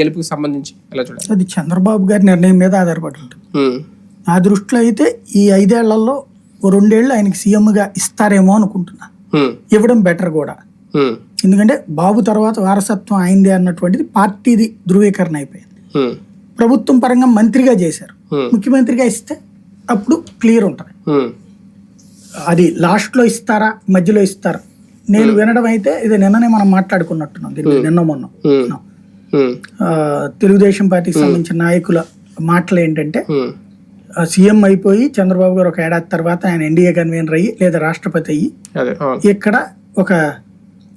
గెలుపుకి సంబంధించి ఎలా చూడాలి? అది చంద్రబాబు గారి నిర్ణయం మీద ఆధారపడి ఉంటుంది. నా దృష్టిలో అయితే ఈ ఐదేళ్ళలో ఓ రెండేళ్ళు ఆయనకి సీఎంగా ఇస్తారేమో అనుకుంటున్నా. ఇవ్వడం బెటర్ కూడా. ఎందుకంటే బాబు తర్వాత వారసత్వం అయింది అన్నటువంటిది పార్టీది ధృవీకరణ అయిపోయింది. ప్రభుత్వం పరంగా మంత్రిగా చేశారు. ముఖ్యమంత్రిగా ఇస్తే అప్పుడు క్లియర్ ఉంటుంది. అది లాస్ట్లో ఇస్తారా మధ్యలో ఇస్తారా? నేను వినడం అయితే ఇది నిన్ననే మనం మాట్లాడుకున్నట్టున్నాం నిన్న మొన్న. తెలుగుదేశం పార్టీకి సంబంధించిన నాయకుల మాటలు ఏంటంటే ఆ, సీఎం అయిపోయి చంద్రబాబు గారు ఒక ఏడాది తర్వాత ఆయన ఎన్డీఏ కన్వీనర్ అయ్యి లేదా రాష్ట్రపతి అయ్యి ఇక్కడ ఒక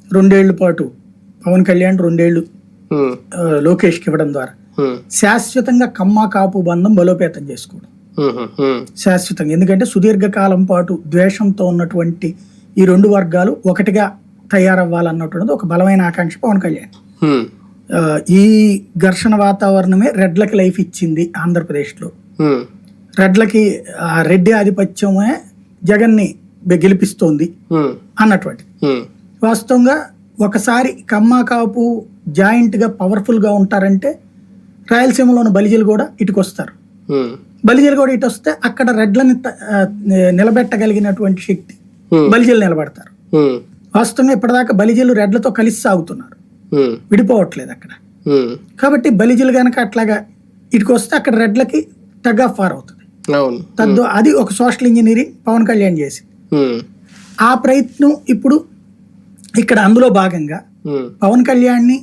రెండేళ్ళ పాటు పవన్ కళ్యాణ్ రెండేళ్ళు లోకేష్కి ఇవ్వడం ద్వారా శాశ్వతంగా కమ్మ కాపు బంధం బలోపేతం చేసుకోవడం. శాశ్వతంగా. ఎందుకంటే సుదీర్ఘకాలం పాటు ద్వేషంతో ఉన్నటువంటి ఈ రెండు వర్గాలు ఒకటిగా తయారవ్వాలన్నటువంటిది ఒక బలమైన ఆకాంక్ష పవన్ కళ్యాణ్. ఈ ఘర్షణ వాతావరణమే రెడ్లకి లైఫ్ ఇచ్చింది ఆంధ్రప్రదేశ్లో. రెడ్లకి రెడ్డి ఆధిపత్యమే జగన్ని గెలిపిస్తోంది అన్నటువంటి వాస్తవంగా ఒకసారి కమ్మ కాపు జాయింట్గా పవర్ఫుల్గా ఉంటారంటే రాయలసీమలోని బలిజలు కూడా ఇటుకు వస్తారు ఉమ్, బలిజలు కూడా ఇటు వస్తే అక్కడ రెడ్లని నిలబెట్టగలిగినటువంటి శక్తి. బలిజలు నిలబడతారు. వాస్తవంగా ఇప్పటిదాకా బలిజలు రెడ్లతో కలిసి సాగుతున్నారు. విడిపోవట్లేదు అక్కడ. కాబట్టి బలిజలు కనుక అట్లాగా ఇటుకు వస్తే అక్కడ రెడ్లకి టగ్ ఆఫ్ వార్ అవుతుంది తద్దు అది ఒక సోషల్ ఇంజనీరింగ్ పవన్ కళ్యాణ్ చేసి ఉమ్, ఆ ప్రయత్నం ఇప్పుడు ఇక్కడ అందులో భాగంగా పవన్ కళ్యాణ్ని